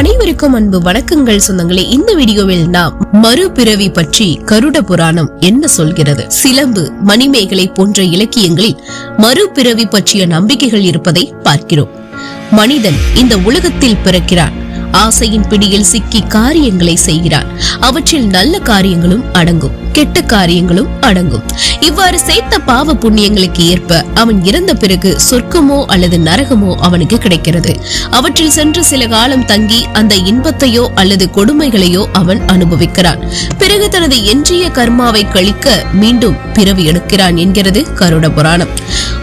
அனைவருக்கும் அன்பு வணக்கங்கள் சொந்தங்களே. இந்த வீடியோவில் நாம் மறுபிறவி பற்றி கருட புராணம் என்ன சொல்கிறது? சிலம்பு மணிமேகலை போன்ற இலக்கியங்களில் மறுபிறவி பற்றிய நம்பிக்கைகள் இருப்பதை பார்க்கிறோம். மனிதன் இந்த உலகத்தில் பிறக்கிறான். ஆசையின் பிடியில் சிக்கி காரியங்களை செய்கிறான் அவற்றில் நல்ல காரியங்களும் அடங்கும். கெட்ட காரியங்களும் அடங்கும். இவ்வாறு சேர்த்த பாவ புண்ணியங்களுக்கு ஏற்ப அவன் இறந்த பிறகு சொர்க்கமோ அல்லது நரகமோ அவனுக்கு கிடைக்கிறது. அவற்றில் சென்று சில காலம் தங்கி அந்த இன்பத்தையோ அல்லது கொடுமைகளையோ அவன் அனுபவிக்கிறான். பிறகு தனது எஞ்சிய கர்மாவை கழிக்க மீண்டும் பிறவி எடுக்கிறான் என்கிறது கருட புராணம்.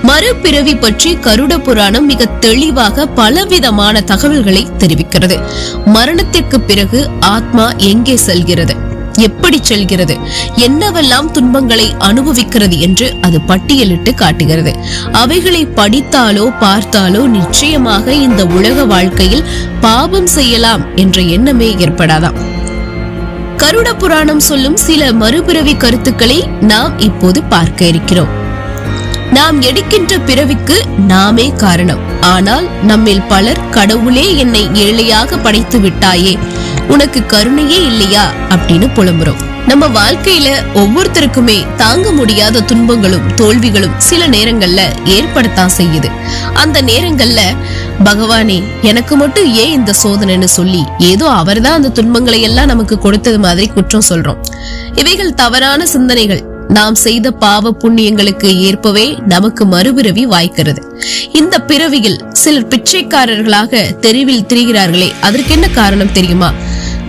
மறுபிறவி பற்றி கருட புராணம் மிக தெளிவாக பலவிதமான தகவல்களை தெரிவிக்கிறது. மரணத்திற்கு பிறகு ஆத்மா எங்கே செல்கிறது? எப்படி செல்கிறது? என்னவெல்லாம் துன்பங்களை அனுபவிக்கிறது என்று அது பட்டியலிட்டு காட்டுகிறது. அவைகளை படித்தாலோ பார்த்தாலோ நிச்சயமாக இந்த உலக வாழ்க்கையில் பாபம் செய்யலாம் என்ற எண்ணமே ஏற்படாதாம். கருட புராணம் சொல்லும் சில மறுபிறவி கருத்துக்களை நாம் இப்போது பார்க்க இருக்கிறோம். நாம் எடுக்கின்ற பிறவிக்கு நாமே காரணம். ஆனால் நம்மில் பலர் கடவுளே என்னை ஏழையாக படைத்து விட்டாயே உனக்கு கருணையே இல்லையா? அப்படின்னு புலம்புறோம். நம்ம வாழ்க்கையில ஒவ்வொருத்தருக்குமே தாங்க முடியாத துன்பங்களும் தோல்விகளும் சில நேரங்கள்ல ஏற்படத்தான் செய்யுது. அந்த நேரங்கள்ல பகவானே எனக்கு மட்டும் ஏன் இந்த சோதனைன்னு சொல்லி ஏதோ அவர்தான் அந்த துன்பங்களை எல்லாம் நமக்கு கொடுத்தது மாதிரி குற்றம் சொல்றோம். இவைகள் தவறான சிந்தனைகள். நாம் செய்த பாவ புண்ணியங்களுக்கு ஏற்பவே நமக்கு மறுபிறவி வாய்க்கிறது. இந்த பிறவியில் சிலர் பிச்சைக்காரர்களாக தெருவில் திரிகிறார்களே அதற்கு என்ன காரணம் தெரியுமா?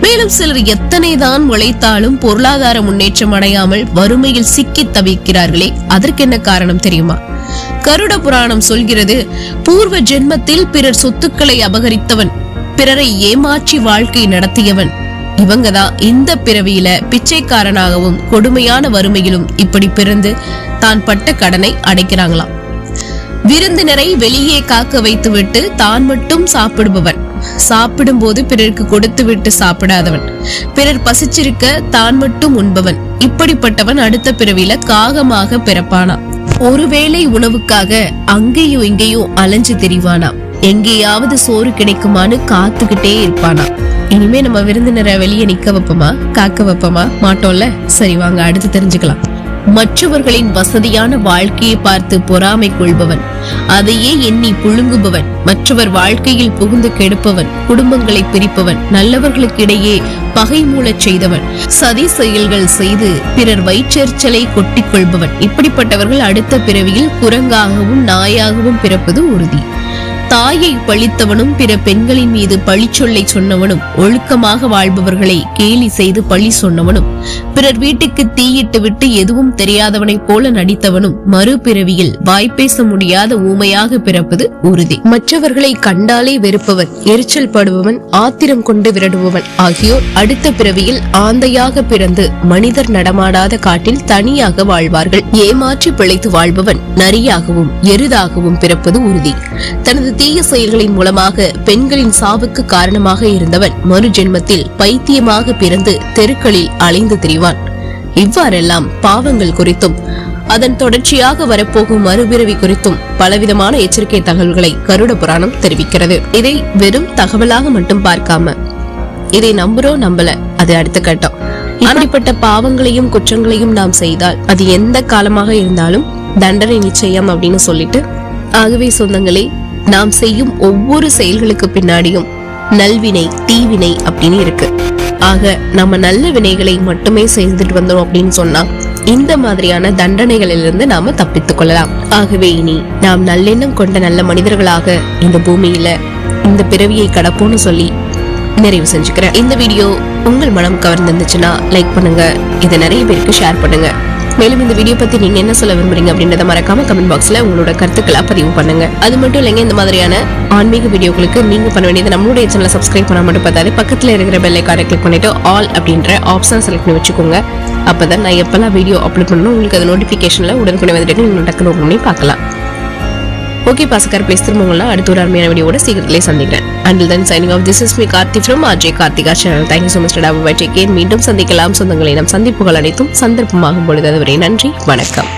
மேலும் சிலர் எத்தனைதான் உழைத்தாலும் பொருளாதார முன்னேற்றம் அடையாமல் வறுமையில் சிக்கி தவிக்கிறார்களே அதற்கு என்ன காரணம் தெரியுமா? கருட புராணம் சொல்கிறது பூர்வ ஜென்மத்தில் பிறர் சொத்துக்களை அபகரித்தவன் பிறரை ஏமாற்றி வாழ்க்கை நடத்தியவன். இவங்கதான் இந்த பிறவியில பிச்சைக்காரனாகவும் கொடுமையான வறுமையிலும் இப்படி பிறந்து தான் பட்ட கடனை அடைக்கிறாங்களாம். விருந்தினரை வெளியே காக்க வைத்துவிட்டு தான் மட்டும் சாப்பிடுபவன். சாப்பிடும்போது பிறருக்கு கொடுத்து விட்டு சாப்பிடாதவன். பிறர் பசிச்சிருக்க தான் மட்டும் உண்பவன். இப்படிப்பட்டவன் அடுத்த பிறவியில காகமாக பிறப்பானான் ஒருவேளை உணவுக்காக அங்கேயும் இங்கேயும் அலைஞ்சு திரிவானாம். எங்கேயாவது சோறு கிடைக்குமான்னு காத்துக்கிட்டே இருப்பானா இனிமே நம்ம விருந்தினரை வெளியே நிக்க வைப்போமா காக்க வைப்போமா? மாட்டோம்ல? சரி வாங்க அடுத்து தெரிஞ்சுக்கலாம். மற்றவர்களின் வசதியான வாழ்க்கையை பார்த்து பொறாமை கொள்பவன். அதையே எண்ணி புழுங்குபவன். மற்றவர் வாழ்க்கையில் புகுந்து கெடுப்பவன். குடும்பங்களை பிரிப்பவன். நல்லவர்களுக்கிடையே பகை மூலச் செய்தவன். சதி செயல்கள் செய்து பிறர் வயிற்றெரிச்சலை கொட்டிக் கொள்பவன். இப்படிப்பட்டவர்கள் அடுத்த பிறவியில் குரங்காகவும் நாயாகவும் பிறப்பது உறுதி. தாயை பழித்தவனும் பிற பெண்களின் மீது பழிச்சொல்லை சொன்னவனும் ஒழுக்கமாக வாழ்பவர்களை கேலி செய்து பழி சொன்னவனும் பிறர் வீட்டுக்கு தீயிட்டு விட்டு எதுவும் தெரியாதவனைப் போல நடித்தவனும் மறுபிறவியில் வாய்ப்பேச முடியாத ஊமையாக பிறப்பது உறுதி. மற்றவர்களை கண்டாலே வெறுப்பவன் எரிச்சல் படுபவன் ஆத்திரம் கொண்டு விரடுபவன் ஆகியோர் அடுத்த பிறவியில் ஆந்தையாக பிறந்து மனிதர் நடமாடாத காட்டில் தனியாக வாழ்வார்கள். ஏமாற்றி பிழைத்து வாழ்பவன் நரியாகவும் எருதாகவும் பிறப்பது உறுதி. தனது தீய செயல்களின் மூலமாக பெண்களின் சாவுக்கு காரணமாக இருந்தவன் மறு ஜென்மத்தில் பைத்தியமாக பிறந்து தெருக்களில் அலைந்து திரிவான். இவ்வாறெல்லாம் பாவங்கள் குறித்தும் அதன் தொடர்ச்சியாக வரப்போகும் மறுபிறவி குறித்தும் பலவிதமான எச்சரிக்கை தகவல்களை கருட புராணம் தெரிவிக்கிறது. இதை வெறும் தகவலாக மட்டும் பார்க்காம இதை நம்புறோம் நம்பல அது அடுத்த கட்டம். அப்படிப்பட்ட பாவங்களையும் குற்றங்களையும் நாம் செய்தால் அது எந்த காலமாக இருந்தாலும் தண்டனை நிச்சயம் அப்படின்னு சொல்லிட்டு ஆகவே சொந்தங்களே நாம் செய்யும் ஒவ்வொரு செயல்களுக்கு பின்னாடியும் நல்வினை தீவினை அப்படின்னு இருக்கு. ஆக நம்ம நல்ல வினைகளை மட்டுமே செய்துட்டு வந்தோம் அப்படின்னு சொன்னா இந்த மாதிரியான தண்டனைகளிலிருந்து நாம தப்பித்துக் கொள்ளலாம். ஆகவே இனி நாம் நல்லெண்ணம் கொண்ட நல்ல மனிதர்களாக இந்த பூமியில இந்த பிறவியை கடப்போம்னு சொல்லி நிறைவு செஞ்சுக்கிறேன். இந்த வீடியோ உங்கள் மனம் கவர்ந்திருந்துச்சுன்னா லைக் பண்ணுங்க. இதை நிறைய பேருக்கு ஷேர் பண்ணுங்க. மேலும் இந்த வீடியோ பத்தி நீங்க என்ன சொல்ல விரும்புறீங்க அப்படின்றத மறக்காம கமெண்ட் பாக்ஸ்ல உங்களோட கருத்துக்களை பதிவு பண்ணுங்க. அது மட்டும் இல்லைங்க இந்த மாதிரியான ஆன்மீக வீடியோக்களுக்கு நீங்க பண்ண வேண்டியது நம்மளுடைய சேனலை சப்ஸ்கிரைப் பண்ண மட்டும் பார்த்தாலே பக்கத்துல இருக்கிற பெல் ஐக்கானை கிளிக் பண்ணிட்டு ஆல் அப்படின்ற ஆப்ஷன் செலக்ட் பண்ணி வச்சுக்கோங்க. அப்பதான் நான் எப்பெல்லாம் வீடியோ அப்லோட் பண்ணணும் உங்களுக்கு அது நோட்டிபிகேஷன்ல உடனுக்குடன் வந்துட்டு நீங்க டக்குனு பண்ணி பார்க்கலாம். ஓகே பாசக்கார் பிளேஸ் திரும்ப அடுத்த ஒரு அருமையான வீடியோட சீக்கிரத்திலே சந்திக்கிறேன். Until then signing off this is me Karthi from Ajay Karthika channel thank you so much take மீண்டும் சந்திக்கலாம். சொந்தங்களை நம் சந்திப்புகள் அனைத்தும் சந்தர்ப்பமாகும் பொழுது அதுவரை நன்றி வணக்கம்.